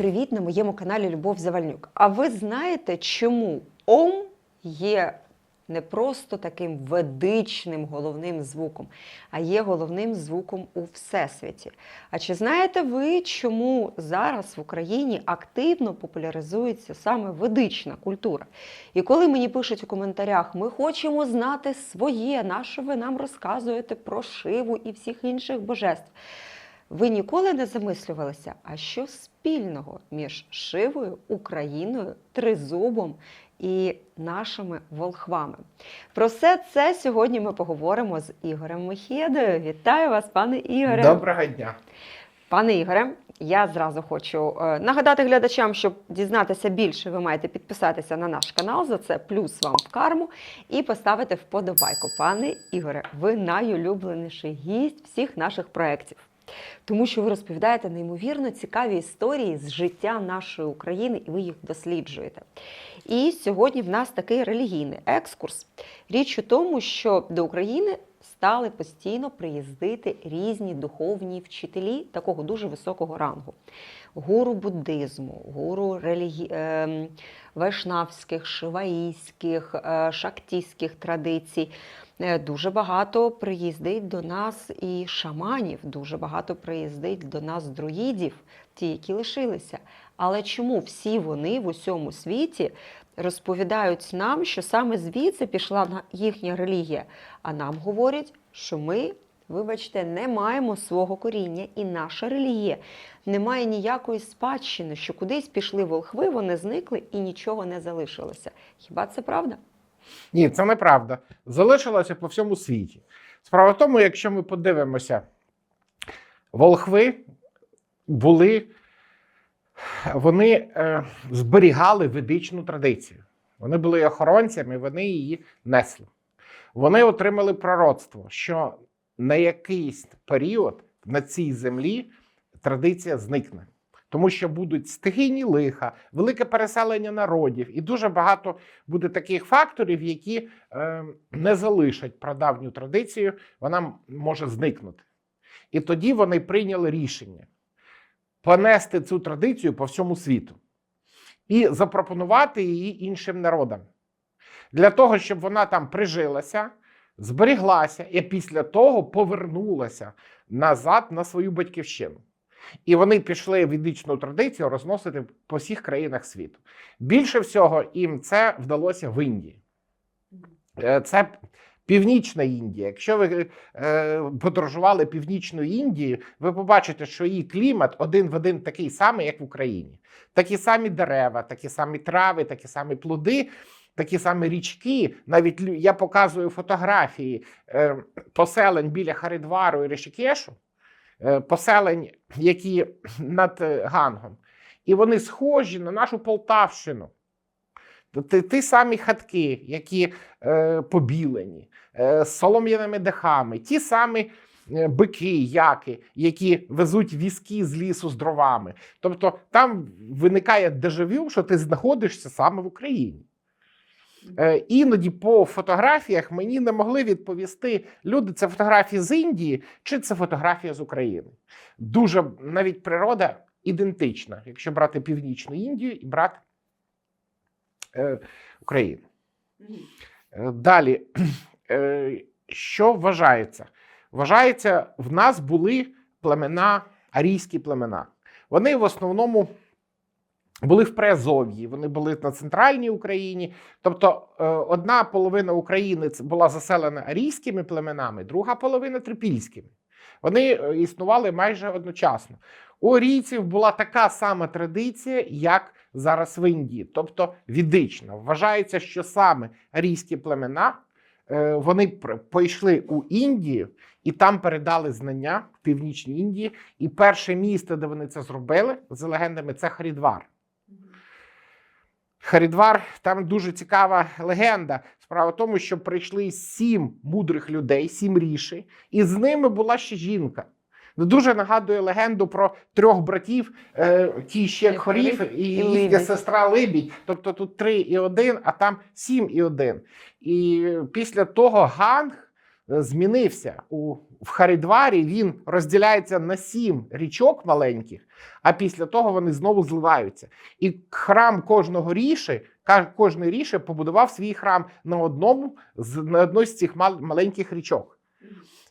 привіт на моєму каналі Любов Завальнюк. А ви знаєте, чому Ом є не просто таким ведичним головним звуком, а є головним звуком у всесвіті? А чи знаєте ви, чому зараз в Україні активно популяризується саме ведична культура? І коли мені пишуть у коментарях, ми хочемо знати своє, на що ви нам розказуєте про Шиву і всіх інших божеств. Ви ніколи не замислювалися, а що спільного між Шивою, Україною, Тризубом і нашими волхвами? Про все це сьогодні ми поговоримо з Ігорем Мехєдою. Вітаю вас, пане Ігоре. Доброго дня. Пане Ігоре, я зразу хочу е, нагадати глядачам, щоб дізнатися більше, ви маєте підписатися на наш канал. За це плюс вам в карму і поставити вподобайку. Пане Ігоре, ви найулюбленіший гість всіх наших проєктів. Тому що ви розповідаєте неймовірно цікаві історії з життя нашої України, і ви їх досліджуєте. І сьогодні в нас такий релігійний екскурс. Річ у тому, що до України стали постійно приїздити різні духовні вчителі такого дуже високого рангу. Гуру буддизму, гуру релігі... ем, вайшнавських, шиваїських, е, шактійських традицій. Е, Дуже багато приїздить до нас і шаманів, дуже багато приїздить до нас друїдів, ті, які лишилися. Але чому всі вони в усьому світі розповідають нам, що саме звідси пішла їхня релігія? А нам говорять, що ми, вибачте, не маємо свого коріння, і наша релігія не має ніякої спадщини, що кудись пішли волхви, вони зникли і нічого не залишилося. Хіба це правда? Ні, це неправда. Залишилося по всьому світі. Справа в тому, якщо ми подивимося, волхви були, вони е, зберігали ведичну традицію. Вони були охоронцями, вони її несли. Вони отримали пророцтво, що на якийсь період на цій землі традиція зникне. Тому що будуть стихійні лиха, велике переселення народів, і дуже багато буде таких факторів, які е, не залишать прадавню традицію, вона може зникнути. І тоді вони прийняли рішення понести цю традицію по всьому світу і запропонувати її іншим народам для того, щоб вона там прижилася, зберіглася і після того повернулася назад на свою батьківщину. І вони пішли ведичну традицію розносити по всіх країнах світу. Більше всього їм це вдалося в Індії. Е, Це Північна Індія. Якщо ви е, подорожували північною Індією, ви побачите, що її клімат один в один такий самий, як в Україні. Такі самі дерева, такі самі трави, такі самі плоди, такі самі річки. Навіть я показую фотографії е, поселень біля Харидвару і Ришикешу, е, поселень, які над е, Гангом. І вони схожі на нашу Полтавщину. Ті, ті самі хатки, які е, побілені, е, з солом'яними дахами, ті самі е, бики, яки, які везуть візки з лісу з дровами. Тобто там виникає дежавю, що ти знаходишся саме в Україні. Е, іноді по фотографіях мені не могли відповісти люди, це фотографії з Індії чи це фотографія з України. Дуже навіть природа ідентична, якщо брати Північну Індію і брати е, Україну. Е, Далі, е, що вважається? Вважається, в нас були племена, арійські племена. Вони в основному були в Приазов'ї, вони були на центральній Україні. Тобто е, одна половина України була заселена арійськими племенами, друга половина трипільськими. Вони е, існували майже одночасно. У арійців була така сама традиція, як зараз в Індії, тобто відична. Вважається, що саме арійські племена е, вони пойшли у Індію і там передали знання в північній Індії. І перше місто, де вони це зробили, за легендами, це Харідвар. Харідвар, там дуже цікава легенда. Справа в тому, що прийшли сім мудрих людей, сім рішей, і з ними була ще жінка. Дуже нагадує легенду про трьох братів, е, ті ще хорів і і їхня сестра Либідь. Тобто тут три і один, а там сім і один. І після того Ганг е, змінився. У, в Харідварі він розділяється на сім річок маленьких, а після того вони знову зливаються. І храм кожного ріші, кожний ріші побудував свій храм на одному на одній з цих маленьких річок.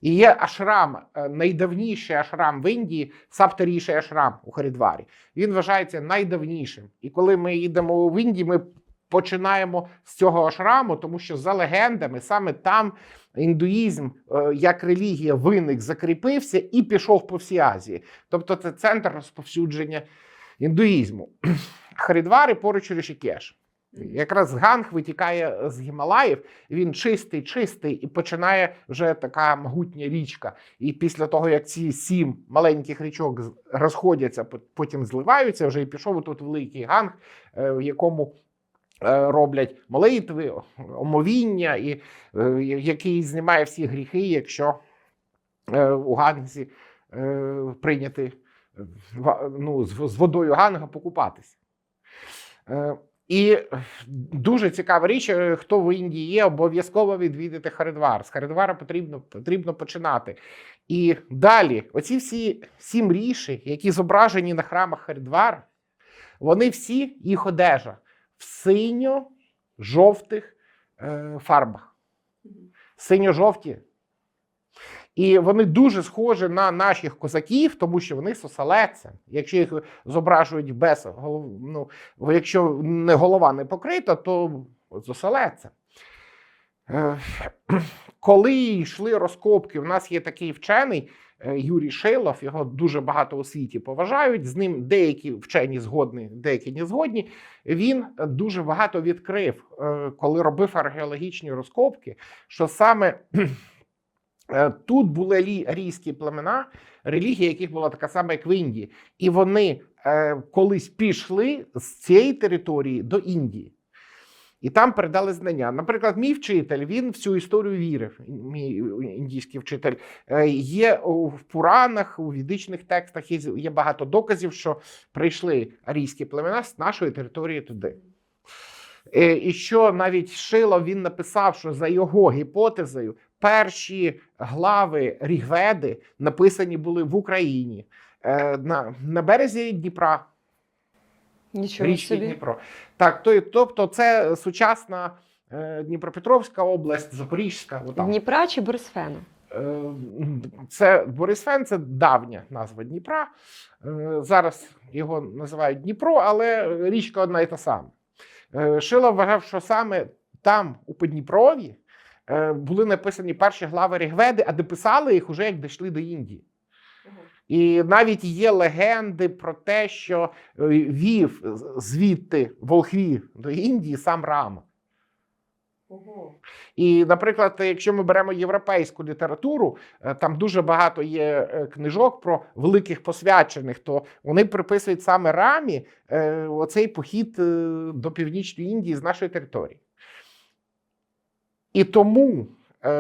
І є ашрам, е, найдавніший ашрам в Індії, Саптаріший ашрам у Харідварі. Він вважається найдавнішим. І коли ми їдемо в Індію, ми починаємо з цього ашраму, тому що за легендами саме там індуїзм е, як релігія виник, закріпився і пішов по всій Азії. Тобто це центр розповсюдження індуїзму. Харідвар і поруч Рішікеш. Якраз Ганг витікає з Гімалаїв, він чистий, чистий, і починає вже така могутня річка. І після того, як ці сім маленьких річок розходяться, потім зливаються, вже і пішов тут великий ганг, е, в якому роблять молитви, омовіння, і е, який знімає всі гріхи, якщо е, у Гангзі е, прийняти е, ну, з, водою Ганга покупатися. Е, І дуже цікава річ, е, хто в Індії є, обов'язково відвідати Харидвар. З Харидвара потрібно, потрібно починати. І далі, оці всі сім ріші, які зображені на храмах Харидвара, вони всі їх одежа в синьо-жовтих е, фарбах. Синьо-жовті. І вони дуже схожі на наших козаків, тому що вони сосалеця. Якщо їх зображують без голов... ну, якщо не голова не покрита, то зоселеця. Е, Коли йшли розкопки, у нас є такий вчений Юрій Шейлов, його дуже багато у світі поважають. З ним деякі вчені згодні, деякі не згодні. Він дуже багато відкрив, е, коли робив археологічні розкопки, що саме е, тут були арійські племена, релігія яких була така сама, як в Індії, і вони е, колись пішли з цієї території до Індії. І там передали знання. Наприклад, мій вчитель він в цю історію вірив. Мій індійський вчитель Е, є в Пуранах, у відичних текстах є, багато доказів, що прийшли арійські племена з нашої території туди. Е, І що навіть Шило він написав, що за його гіпотезою перші глави Рігведи написані були в Україні е, на, на березі Дніпра. Нічого Річки собі. Дніпро. Так, то, тобто, це сучасна е, Дніпропетровська область, Запорізька. Отам. Дніпра чи Борисфену? Е, Це Борисфен, це давня назва Дніпра. Е, Зараз його називають Дніпро, але річка одна і та сама. Е, Шило вважав, що саме там, у Подніпров'ї, е, були написані перші глави Рігведи, а дописали їх уже як дійшли до Індії. І навіть є легенди про те, що е, вів звідти волхвів до Індії сам Рама. І, наприклад, якщо ми беремо європейську літературу, е, там дуже багато є е, книжок про великих посвячених, то вони приписують саме рамі оцей похід до північної Індії з нашої території. І тому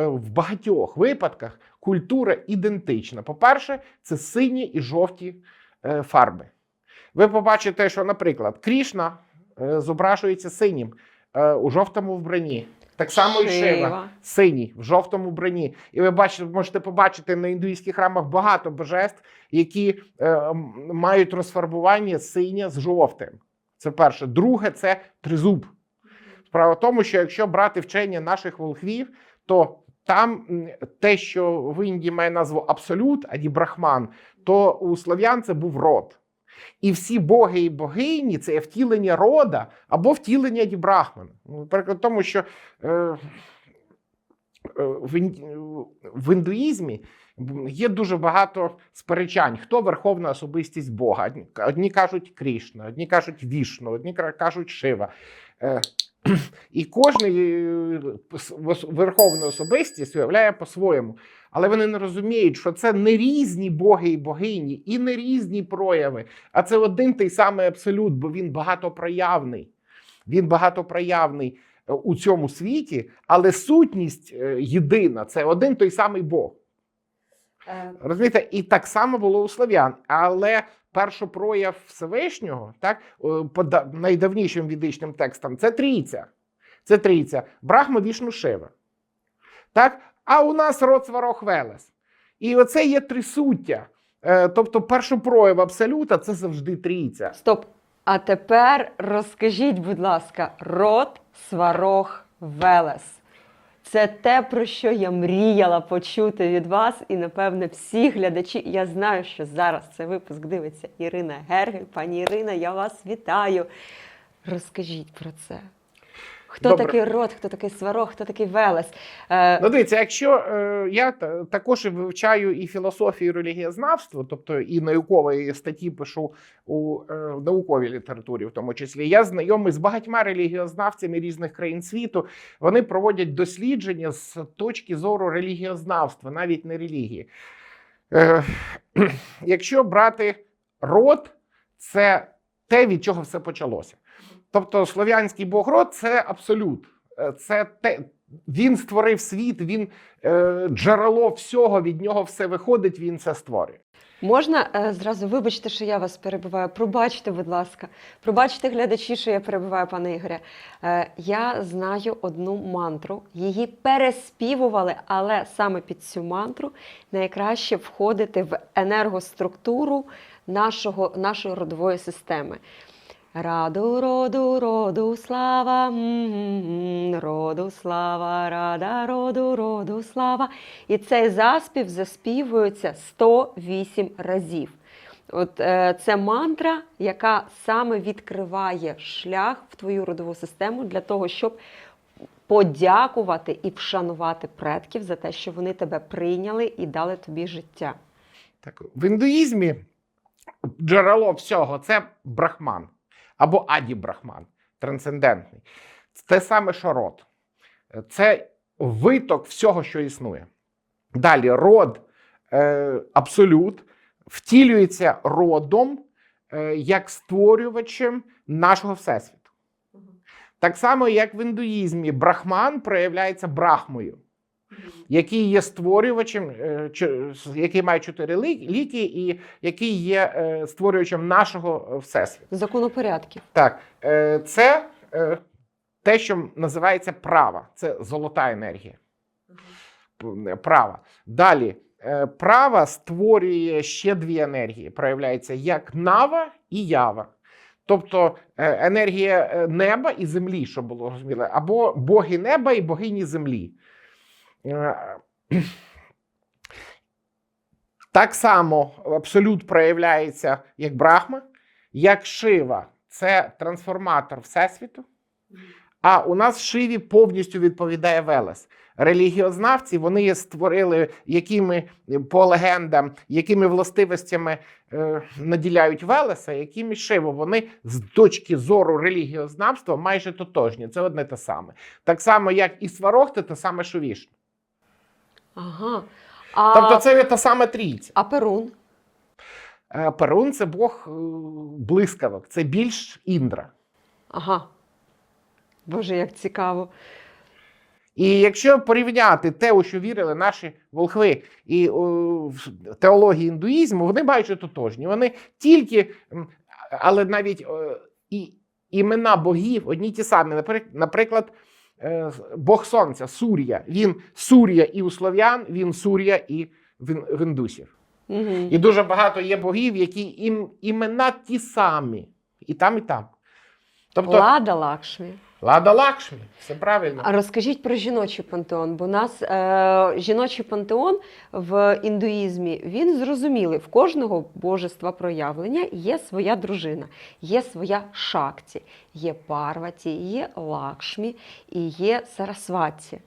в багатьох випадках культура ідентична. По-перше, це сині і жовті е, фарби. Ви побачите, що, наприклад, Крішна е, зображується синім е, у жовтому вбранні. Так само і Шива синій в жовтому броні. І ви бачите, можете побачити на індуїзьких храмах багато божеств, які е, мають розфарбування синє з жовтим. Це перше. Друге, це тризуб. Справа в тому, що якщо брати вчення наших волхвів, то там те, що в Індії має назву абсолют, а не брахман, то у слав'ян це був род. І всі боги і богині це втілення рода або втілення дібрахмана. Ну, Наприклад, тому, що е, е, в, індуїзмі є дуже багато сперечань, хто верховна особистість Бога. Одні кажуть Крішна, одні кажуть Вішну, одні кажуть Шива. Е, І вос- верховну особистість уявляє по-своєму. Але вони не розуміють, що це не різні боги і богині, і не різні прояви, а це один той самий абсолют, бо він багатопроявний. Він багатопроявний е, у цьому світі, але сутність е, єдина це один той самий Бог. Розумієте, і так само було у слав'ян. Але першопрояв Всевишнього, так, е, по найдавнішим відичним текстам, це трійця. Це трійця. Брахма, Вішну, Шива. Так? А у нас род сварог Велес. І оце є трисуття. Е, Тобто, першопрояв абсолюта це завжди трійця. Стоп. А тепер розкажіть, будь ласка, род сварог Велес. Це те, про що я мріяла почути від вас, і напевне всі глядачі. Я знаю, що зараз цей випуск дивиться Ірина Гергель. Пані Ірина, я вас вітаю. Розкажіть про це. Хто Добре. такий род, хто такий сварог, хто такий Велес? Е, Ну, дивіться, якщо е, я також вивчаю і філософію, і релігієзнавство, тобто і наукові статті пишу у е, науковій літературі, в тому числі, я знайомий з багатьма релігієзнавцями різних країн світу. Вони проводять дослідження з точки зору релігієзнавства, навіть не релігії. Е, якщо брати род, це те, від чого все почалося. Тобто слов'янський бог род це абсолют. Е, Це те, він створив світ, він е, джерело всього, від нього все виходить, він це створює. Можна е, зразу вибачте, що я вас перебиваю. Пробачте, будь ласка. Пробачте, глядачі, що я перебиваю, пане Ігоря. Е, я знаю одну мантру. Її переспівували, але саме під цю мантру найкраще входити в енергоструктуру нашого, нашої родової системи. Раду, роду, роду, слава, роду, слава, рада, роду, роду, слава. І цей заспів заспівується 108 разів. От е, це мантра, яка саме відкриває шлях в твою родову систему для того, щоб подякувати і вшанувати предків за те, що вони тебе прийняли і дали тобі життя. Так, в індуїзмі джерело всього це брахман або аді брахман, трансцендентний. Це те саме, що род. Це виток всього, що існує. Далі род е, абсолют втілюється родом е, як створювачем нашого всесвіту. Так само, як в індуїзмі, брахман проявляється брахмою, який є створювачем, е, який має чотири ліки, і який є е, створювачем нашого е, всесвіту. Законопорядків. Так, це те, що називається права. Це золота енергія. П- Права. Далі. Права створює ще дві енергії. Проявляється як нава і ява. Тобто енергія неба і землі, щоб було розуміло, або боги неба і богині землі. Е, Так само абсолют проявляється як Брахма, як Шива це трансформатор Всесвіту. А у нас Шиві повністю відповідає Велес. Релігіознавці вони створили, якими по легендам, якими властивостями е, наділяють Велеса, якими Шиву. Вони з точки зору релігіознавства майже тотожні. Це одне те саме. Так само, як і Сварог, це те саме, що Вішну. Ага. А, Тобто це та сама трійця. а Перун? Е, Перун це Бог е, блискавок, це більш Індра. Ага. Боже, як цікаво. І якщо порівняти те, у що вірили наші волхви і о, в теології індуїзму, вони майже тотожні. Вони тільки, але навіть і імена богів одні ті самі. Наприклад, Бог Сонця, Сур'я. Він Сур'я і у слов'ян, він Сур'я і в в індусів. Угу. І дуже багато є богів, які ім, імена ті самі. І там, і там. Тобто, Лада Лакшмі. Лада Лакшмі, все правильно. А розкажіть про жіночий пантеон, бо у нас е, жіночий пантеон в індуїзмі він зрозумілий. В кожного божества проявлення є своя дружина, є своя шакті, є парваті, є лакшмі і є сарасваті.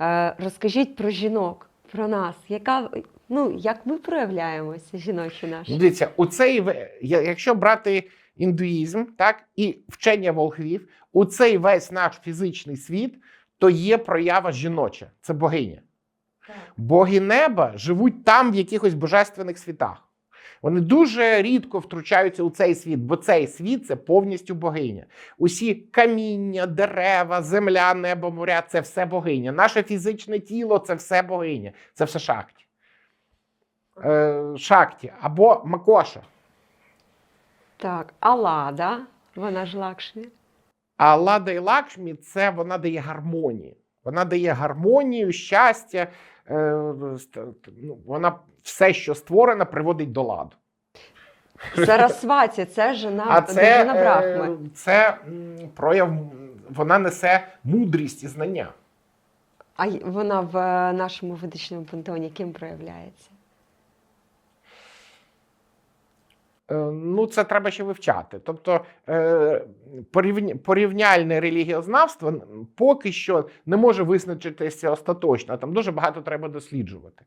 Е, розкажіть про жінок, про нас, яка ну як ми проявляємося, жіночі наші? Ну, Дивіться, у цей якщо брати індуїзм, так і вчення волхвів, у цей весь наш фізичний світ, то є проява жіноча, це богиня. Боги неба живуть там в якихось божественних світах. Вони дуже рідко втручаються у цей світ, бо цей світ це повністю богиня. Усі каміння, дерева, земля, небо, моря це все богиня. Наше фізичне тіло це все богиня, це все шахті. Е, шахті або макоша. Так, а лада, вона ж лакшмі. А Лада і Лакшмі це вона дає гармонію. Вона дає гармонію, щастя. е, ну, вона все, що створено, приводить до ладу. Сарасваті, це жена, А це, Брахми. е, це прояв, вона несе мудрість і знання. А вона в е, нашому ведичному пантеоні ким проявляється? Е, Ну, це треба ще вивчати. Тобто е, порівняльне релігіознавство поки що не може визначитися остаточно. Там дуже багато треба досліджувати.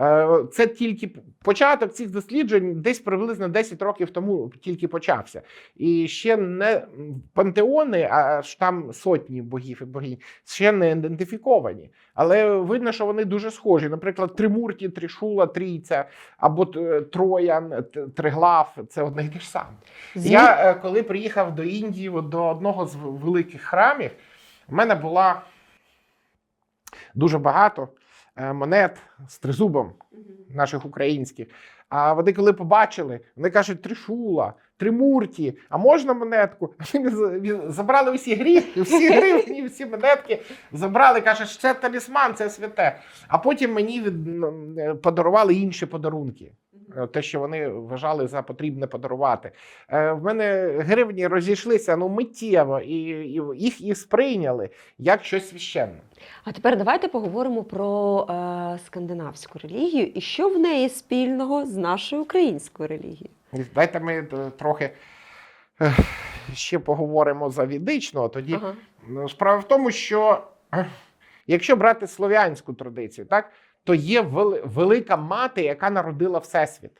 Е, Це тільки початок цих досліджень десь приблизно 10 років тому тільки почався. І ще не пантеони, а ж там сотні богів і богинь, ще не ідентифіковані. Але видно, що вони дуже схожі. Наприклад, Тримурті, Трішула, Трійця або Троян, Триглав це одне й те ж саме. Звід- Я е, коли приїхав до Індії, до одного з великих храмів, в мене була дуже багато монет з тризубом наших українських. А вони, коли побачили, вони кажуть: Тришула, Тримурті, а можна монетку? Вони забрали усі гріхи, всі гривні, всі монетки забрали. каже, що це талісман, це святе. А потім мені е, подарували інші подарунки. Е, Те, що вони вважали за потрібне подарувати. Е, В мене гривні розійшлися ну миттєво, і, їх і сприйняли як щось священне. А тепер давайте поговоримо про е, скандинавську релігію і що в неї спільного з нашою українською релігією. Дайте ми е, трохи ще поговоримо за відичну, а тоді Ага. Ну, Справа в тому, що якщо брати слов'янську традицію, так, то є велика мати, яка народила Всесвіт.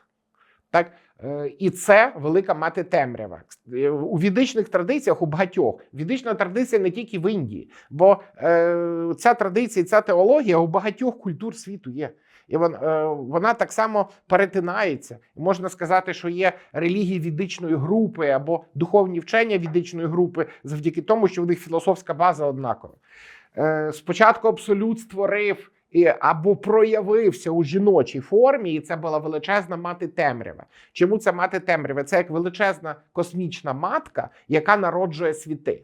Так? Е, І це велика мати темрява. Е, У відичних традиціях у багатьох відична традиція не тільки в Індії, бо е, ця традиція, ця теологія у багатьох культур світу є. І вон, е, вона так само перетинається. Можна сказати, що є релігії відичної групи або духовні вчення відичної групи завдяки тому, що в них філософська база однакова. Спочатку абсолют створив і, або проявився у жіночій формі, і це була величезна мати темрява. Чому це мати темрява? Це як величезна космічна матка, яка народжує світи.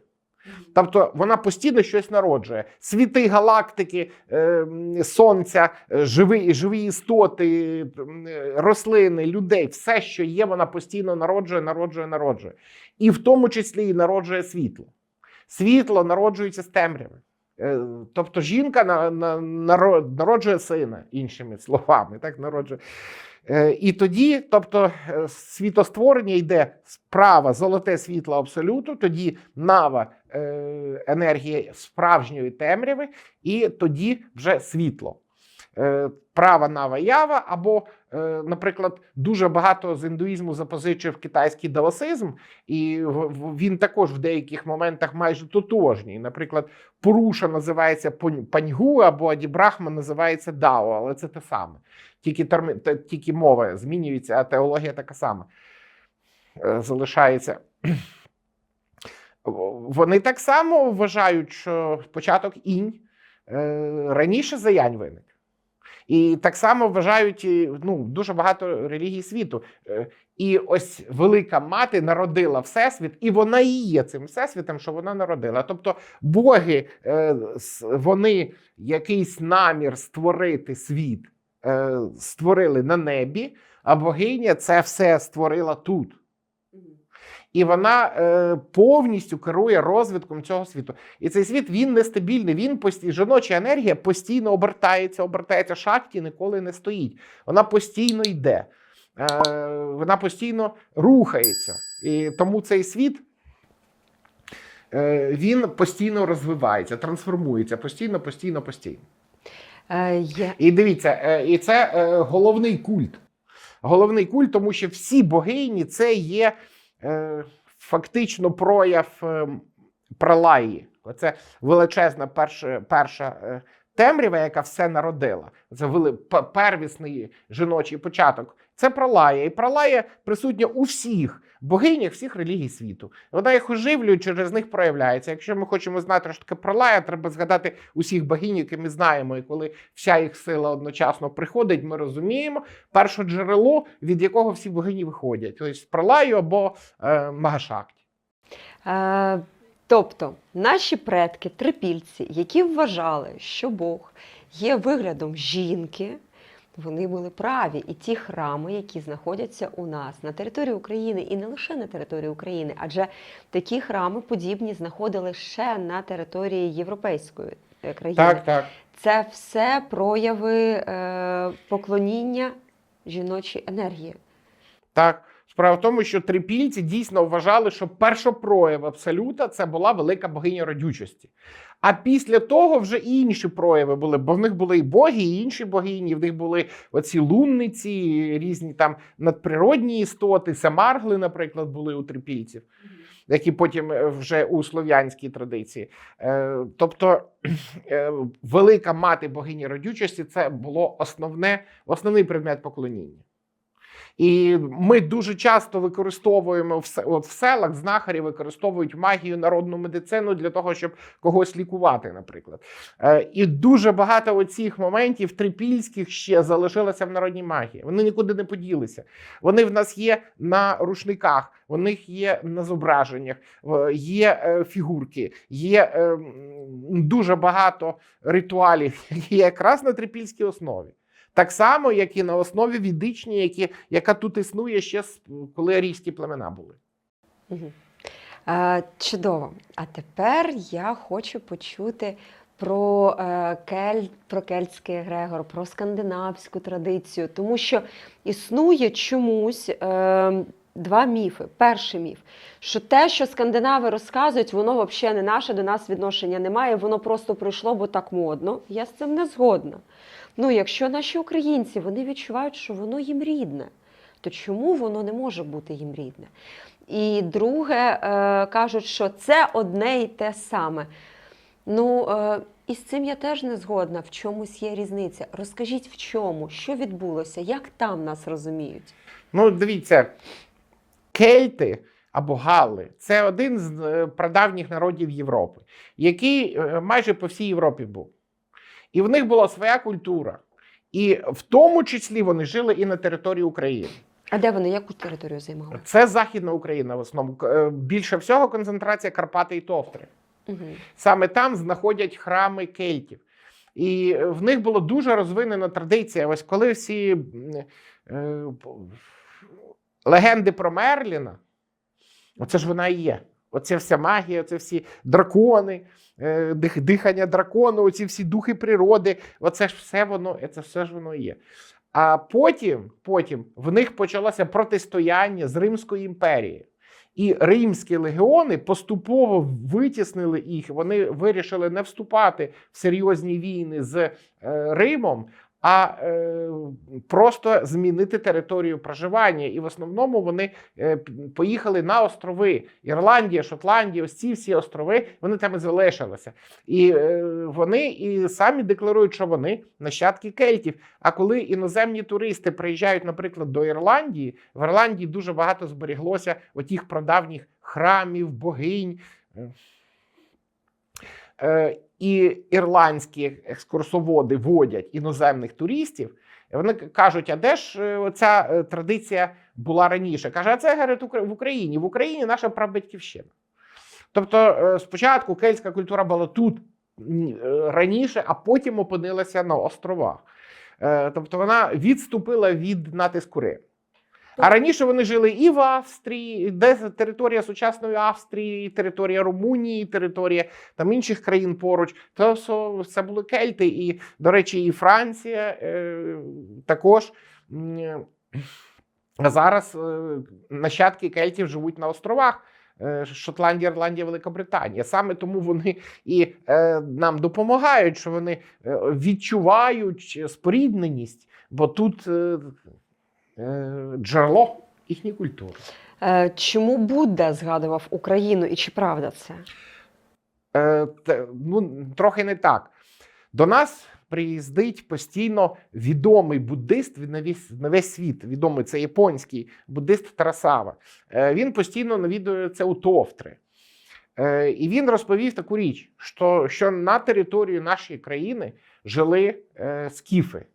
Тобто вона постійно щось народжує: світи, галактики, е, сонця, е, живі, живі істоти, е, рослини, людей, все, що є, вона постійно народжує, народжує, народжує. І в тому числі і народжує світло. Світло народжується з темряви. Е, Тобто жінка на, на, народжує сина, іншими словами, так народжує. Е, І тоді, тобто, е, світостворення йде справа золоте світло абсолюту, тоді нава енергія справжньої темряви, і тоді вже світло. Права нава ява, або, наприклад, дуже багато з індуїзму запозичив китайський даосизм, і він також в деяких моментах майже тотожній. Наприклад, Пуруша називається паньгу, або Адібрахма називається Дао, але це те саме. Тільки, терми, тільки мова змінюється, а теологія така сама е, залишається. Вони так само вважають, що початок інь е, раніше за янь виник. І так само вважають ну, дуже багато релігій світу. Е, І ось велика мати народила всесвіт, і вона і є цим всесвітом, що вона народила. Тобто боги, е, вони якийсь намір створити світ е, створили на небі, а богиня це все створила тут. І вона е, повністю керує розвитком цього світу. І цей світ він нестабільний. Він постійно жіноча енергія постійно обертається, обертається шахті, ніколи не стоїть. Вона постійно йде, е, вона постійно рухається. І тому цей світ. е, Він постійно розвивається, трансформується постійно, постійно, постійно. Е, є... І дивіться, е, і це е, головний культ. Головний культ, тому що всі богині це є е, фактично прояв пролаї. пралаї. Це величезна перша, перша е, темрява, яка все народила. Це вели, первісний жіночий початок. Це пралая. І пралая присутня у всіх богинях, всіх релігій світу. Вона їх оживлює, через них проявляється. Якщо ми хочемо знати, що таке пралая, треба згадати усіх богинь, які ми знаємо. І коли вся їх сила одночасно приходить, ми розуміємо перше джерело, від якого всі богині виходять. Тобто пралаю або е, Магашакті. Е, тобто, наші предки, трипільці, які вважали, що Бог є виглядом жінки, вони були праві. І ті храми, які знаходяться у нас на території України, і не лише на території України, адже такі храми подібні знаходили ще на території європейської е, країни. Так, так. Це все прояви е, поклоніння жіночої енергії. Так. Справа в тому, що трипільці дійсно вважали, що першопрояв абсолюта це була велика богиня родючості. А після того вже і інші прояви були, бо в них були і боги, і інші богині, в них були оці лунниці, різні там надприродні істоти, самаргли, наприклад, були у трипільців, які потім е, вже у слов'янській традиції. Е, Тобто е, велика мати богині родючості це було основне, основний предмет поклоніння. І ми дуже часто використовуємо в, от в селах знахарі використовують магію народну медицину для того, щоб когось лікувати, наприклад. Е, і дуже багато оцих моментів трипільських ще залишилося в народній магії. Вони нікуди не поділися. Вони в нас є на рушниках, в них є на зображеннях, є е, фігурки, є е, дуже багато ритуалів, які якраз на трипільській основі. Так само, як і на основі відичній, які, яка тут існує ще коли арійські племена були. Чудово. А тепер я хочу почути про, е, кель, про кельтський егрегор, про скандинавську традицію, тому що існує чомусь. Е, Два міфи. Перший міф, що те, що скандинави розказують, воно взагалі не наше, до нас відношення немає, воно просто прийшло, бо так модно. Я з цим не згодна. Ну, якщо наші українці вони відчувають, що воно їм рідне, то чому воно не може бути їм рідне? І друге, е, кажуть, що це одне і те саме. Ну, е, і з цим я теж не згодна. В чомусь є різниця. Розкажіть, в чому, що відбулося, як там нас розуміють? Ну, дивіться, кельти або галли це один з е, прадавніх народів Європи, який майже по всій Європі був. І в них була своя культура. І в тому числі вони жили і на території України. А де вони яку територію займали? Це Західна Україна в основному. Е, Більше всього концентрація Карпати і Товтри. Угу. Саме там знаходять храми кельтів. І в них була дуже розвинена традиція. Ось коли всі е, легенди про Мерліна, оце ж вона і є. Оце вся магія, оце всі дракони, е, дихання дракону, оці всі духи природи. Оце ж все воно, це все ж воно є. А потім, потім в них почалося протистояння з Римською імперією. І римські легіони поступово витіснили їх. Вони вирішили не вступати в серйозні війни з е, Римом, а е, просто змінити територію проживання. І в основному вони е, поїхали на острови Ірландія, Шотландія, ось ці всі острови, вони там і залишилися. І е, вони і самі декларують, що вони нащадки кельтів. А коли іноземні туристи приїжджають, наприклад, до Ірландії, в Ірландії дуже багато зберіглося отіх прадавніх храмів, богинь. Е, і ірландські екскурсоводи водять іноземних туристів. Вони кажуть, а де ж е, оця е, традиція була раніше? Каже, а це говорить в Україні. В Україні наша прабатьківщина. Тобто, спочатку кельтська культура була тут раніше, а потім опинилася на островах. Тобто вона відступила від натиску Риму. А раніше вони жили і в Австрії, де територія сучасної Австрії, територія Румунії, територія там інших країн поруч. То це були кельти, і, до речі, і Франція е, також. А зараз е, нащадки кельтів живуть на островах. е, Шотландія, Ірландія, Великобританія. Саме тому вони і е, нам допомагають, що вони відчувають спорідненість, бо тут джерело їхньої культури. Е, чому Будда згадував Україну і чи правда це? Е, ну, трохи не так. До нас приїздить постійно відомий буддист на весь, на весь світ. Відомий це японський буддист Тарасава. Е, він постійно навідується у Товтри. Е, і він розповів таку річ, що, що на території нашої країни жили е, скіфи.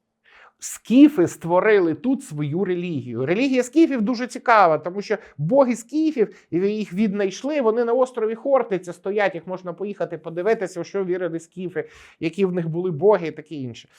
Скіфи створили тут свою релігію. Релігія скіфів дуже цікава, тому що боги скіфів їх віднайшли. Вони на острові Хортиця стоять. Їх можна поїхати подивитися, що вірили скіфи, які в них були боги, і таке інше.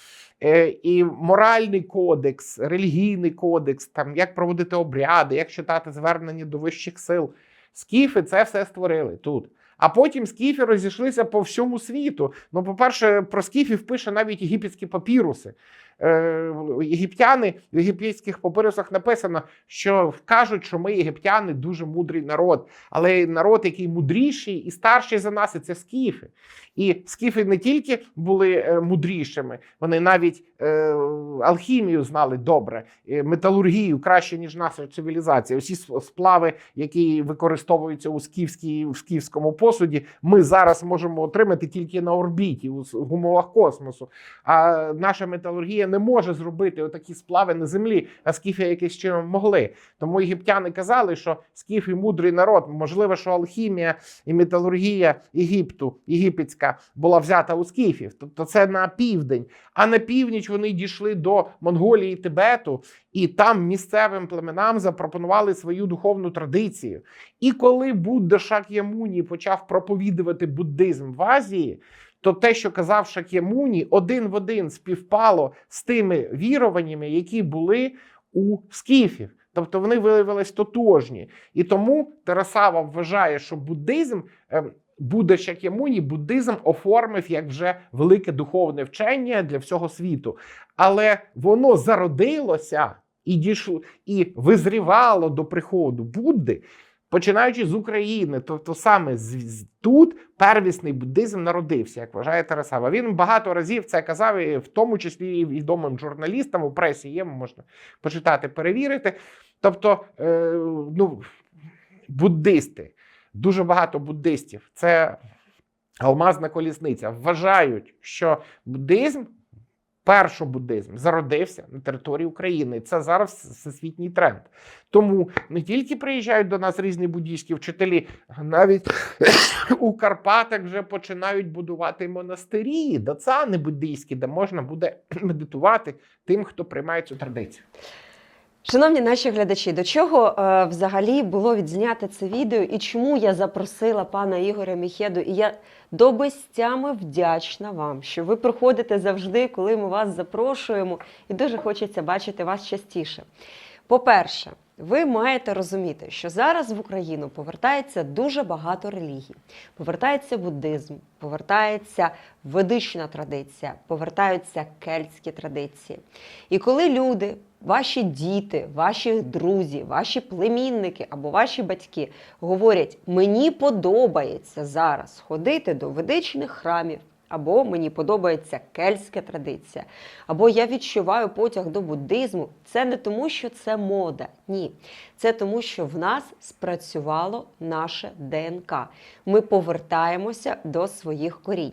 Е, І моральний кодекс, релігійний кодекс, там як проводити обряди, як читати звернення до вищих сил. Скіфи це все створили тут. А потім скіфи розійшлися по всьому світу. Ну, по-перше, про скіфів пише навіть єгипетські папіруси. Е, єгиптяни в єгипетських папірусах написано, що кажуть, що ми, єгиптяни, дуже мудрий народ. Але народ, який мудріший і старший за нас, і це скіфи. І скіфи не тільки були е, мудрішими, вони навіть е, алхімію знали добре, е, металургію краще, ніж наша цивілізація. Усі сплави, які використовуються у скіфській, в скіфському посуді, ми зараз можемо отримати тільки на орбіті, в умовах космосу. А наша металургія не може зробити отакі сплави на землі, а скіфи якимось чином могли. Тому єгиптяни казали, що скіфи мудрий народ. Можливо, що алхімія і металургія Єгипту, єгипетська, була взята у скіфів. Тобто це на південь. А на північ вони дійшли до Монголії, Тибету, і там місцевим племенам запропонували свою духовну традицію. І коли Будда Шак'ямуні почав проповідувати буддизм в Азії, то те, що казав Шак'ямуні, один в один співпало з тими віруваннями, які були у скіфів. Тобто вони виявились тотожні. І тому Тарасава вважає, що буддизм, е, Будда Шак'ямуні, буддизм оформив як вже велике духовне вчення для всього світу. Але воно зародилося і дійшло, і визрівало до приходу Будди, починаючи з України. Тобто саме з, тут первісний буддизм народився, як вважає Тарасава. Він багато разів це казав, і в тому числі і відомим журналістам у пресі є, можна почитати, перевірити. Тобто, е, ну, буддисти, дуже багато буддистів, це алмазна колісниця, вважають, що буддизм, першобуддизм, зародився на території України. Це зараз всесвітній тренд. Тому не тільки приїжджають до нас різні буддійські вчителі, а навіть у Карпатах вже починають будувати монастирі, дацани буддійські, де можна буде медитувати тим, хто приймає цю традицію. Шановні наші глядачі, до чого е, взагалі було відзняте це відео і чому я запросила пана Ігоря Міхеду? І я до безтями вдячна вам, що ви приходите завжди, коли ми вас запрошуємо, і дуже хочеться бачити вас частіше. По-перше, ви маєте розуміти, що зараз в Україну повертається дуже багато релігій. Повертається буддизм, повертається ведична традиція, повертаються кельтські традиції. І коли люди, ваші діти, ваші друзі, ваші племінники або ваші батьки говорять: мені подобається зараз ходити до ведичних храмів. Або мені подобається кельтська традиція, або я відчуваю потяг до буддизму. Це не тому, що це мода. Ні. Це тому, що в нас спрацювало наше ДНК. Ми повертаємося до своїх корінь.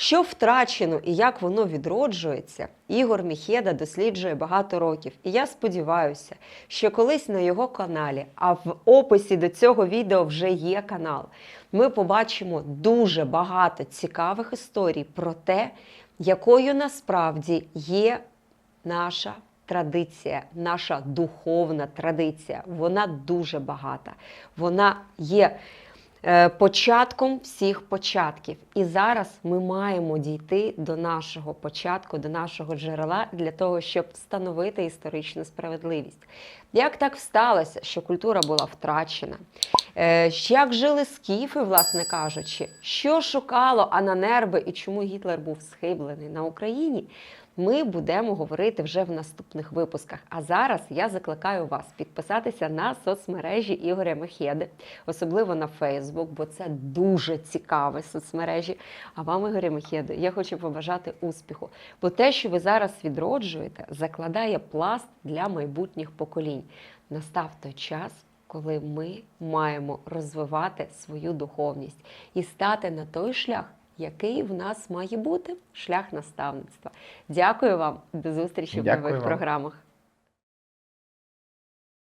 Що втрачено і як воно відроджується, Ігор Міхеда досліджує багато років. І я сподіваюся, що колись на його каналі, а в описі до цього відео вже є канал, ми побачимо дуже багато цікавих історій про те, якою насправді є наша традиція, наша духовна традиція. Вона дуже багата. Вона є початком всіх початків. І зараз ми маємо дійти до нашого початку, до нашого джерела для того, щоб встановити історичну справедливість. Як так сталося, що культура була втрачена? Е, Як жили скіфи, власне кажучи, що шукало Ананерби і чому Гітлер був схиблений на Україні? Ми будемо говорити вже в наступних випусках. А зараз я закликаю вас підписатися на соцмережі Ігоря Мехеди, особливо на Фейсбук, бо це дуже цікаві соцмережі. А вам, Ігоря Мехеду, я хочу побажати успіху. Бо те, що ви зараз відроджуєте, закладає пласт для майбутніх поколінь. Настав той час. Коли ми маємо розвивати свою духовність і стати на той шлях, який в нас має бути шлях наставництва. Дякую вам, до зустрічі в нових вам. програмах.